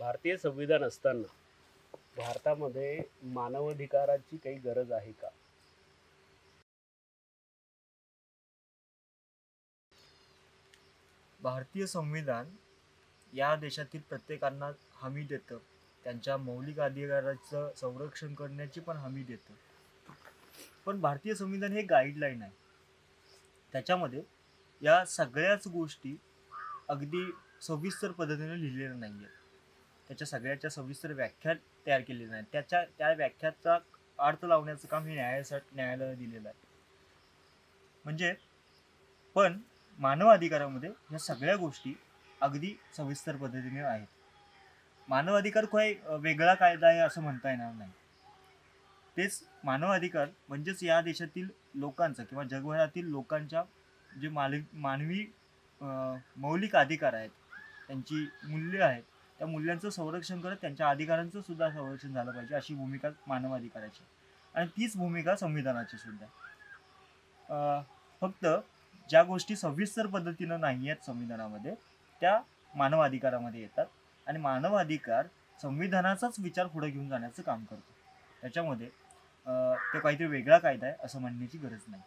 भारतीय संविधान असताना भारतामध्ये मानवाधिकाराची काही गरज आहे का? भारतीय संविधान या देशातील प्रत्येकांना हमी देतं. त्यांच्या मौलिक अधिकाराचं संरक्षण करण्याची पण हमी देतं. पण भारतीय संविधान हे गाईडलाईन आहे. त्याच्यामध्ये या सगळ्याच गोष्टी अगदी सविस्तर पद्धतीने लिहिलेल्या नाही आहेत त्याच्या सगळ्याच्या सविस्तर व्याख्या तयार केलेल्या नाहीत. त्याच्या त्या व्याख्याचा अर्थ लावण्याचं काम हे न्यायासाठी न्यायालयाला दिलेलं आहे. म्हणजे पण मानव अधिकारामध्ये या सगळ्या गोष्टी अगदी सविस्तर पद्धतीने आहेत. मानव अधिकार काही वेगळा कायदा आहे असं म्हणता येणार नाही. तेच मानव अधिकार म्हणजेच या देशातील लोकांचा किंवा जगभरातील लोकांच्या जे मालिक मानवी मौलिक अधिकार आहेत त्यांची मूल्य आहेत त्या मूल्यांचं संरक्षण करत त्यांच्या अधिकारांचं सुद्धा संरक्षण झालं पाहिजे अशी भूमिका मानव अधिकाराची आणि तीच भूमिका संविधानाची सुद्धा फक्त ज्या गोष्टी सविस्तर पद्धतीनं नाही आहेत संविधानामध्ये त्या मानव अधिकारामध्ये येतात. आणि मानव अधिकार संविधानाचाच विचार पुढे घेऊन जाण्याचं काम करतो. त्याच्यामध्ये तो काहीतरी वेगळा कायदा आहे असं म्हणण्याची गरज नाही.